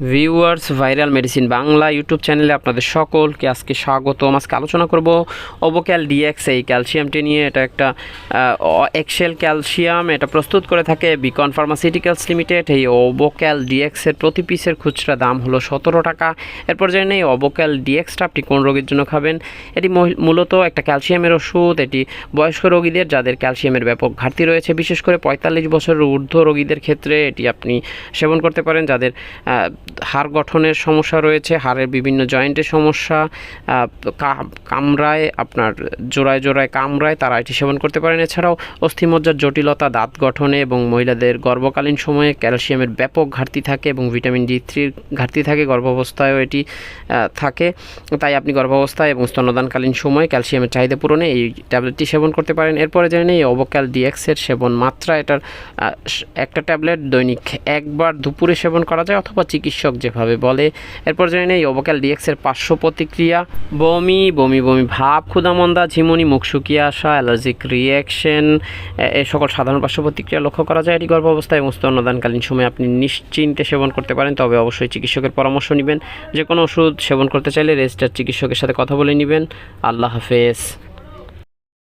Viewers, viral medicine Bangla YouTube চ্যানেলে আপনাদের সকলকে আজকে স্বাগতম। আজকে আলোচনা করব ওবোক্যাল ডিএক্স এই ক্যালসিয়ামটি নিয়ে। এটা একটা এক্সেল ক্যালসিয়াম। এটা প্রস্তুত করে থাকে বিকন ফার্মাসিউটিক্যালস লিমিটেড এই ওবোক্যাল ডিএক্সের প্রতি পিসের খুচরা দাম হলো সতেরো টাকা। এরপর জেনে নেই ওবোক্যাল ডিএক্সটা আপনি কোন রোগীর জন্য খাবেন। এটি মূলত একটা ক্যালসিয়ামের ওষুধ। এটি বয়স্ক রোগীদের, যাদের ক্যালসিয়ামের ব্যাপক ঘাটতি রয়েছে, বিশেষ করে পঁয়তাল্লিশ বছরের ঊর্ধ্ব রোগীদের ক্ষেত্রে এটি আপনি সেবন করতে পারেন। যাদের হাড় গঠনের সমস্যা রয়েছে, হাড়ের বিভিন্ন জয়েন্টের সমস্যা কামড়ায়, আপনার জোড়ায় জোড়ায় কামড়ায় তারা এটি সেবন করতে পারেন। এছাড়াও অস্থিমজ্জার জটিলতা দাঁত গঠনে এবং মহিলাদের গর্ভকালীন সময়ে ক্যালসিয়ামের ব্যাপক ঘাটতি থাকে এবং ভিটামিন ডি থ্রির ঘাটতি থাকে, গর্ভাবস্থায়ও এটি থাকে। তাই আপনি গর্ভাবস্থায় এবং স্তন্যদানকালীন সময়ে ক্যালসিয়ামের চাহিদা পূরণে এই ট্যাবলেটটি সেবন করতে পারেন। এরপরে জেনে নেই, অবক্যাল ডিএক্সের সেবন মাত্রা, এটার একটা ট্যাবলেট দৈনিক একবার দুপুরে সেবন করা যায় অথবা চিকিৎসক যেভাবে বলে। এরপর জেনে নেই অবক্যাল ডিএক্সের পার্শ্ব প্রতিক্রিয়া। বমি বমি বমি, ভাব, ক্ষুদামন্দা, ঝিমুনি, মুখ শুকিয়ে আসা, অ্যালার্জিক রিয়াকশন এ সকল সাধারণ পার্শ্ব প্রতিক্রিয়া লক্ষ্য করা যায়। এটি গর্ভাবস্থায় এবং স্তন্যদানকালীন সময়ে আপনি নিশ্চিন্তে সেবন করতে পারেন, তবে অবশ্যই চিকিৎসকের পরামর্শ নেবেন। যে কোনো ওষুধ সেবন করতে চাইলে রেজিস্টার চিকিৎসকের সাথে কথা বলে নেবেন। আল্লাহ হাফেজ।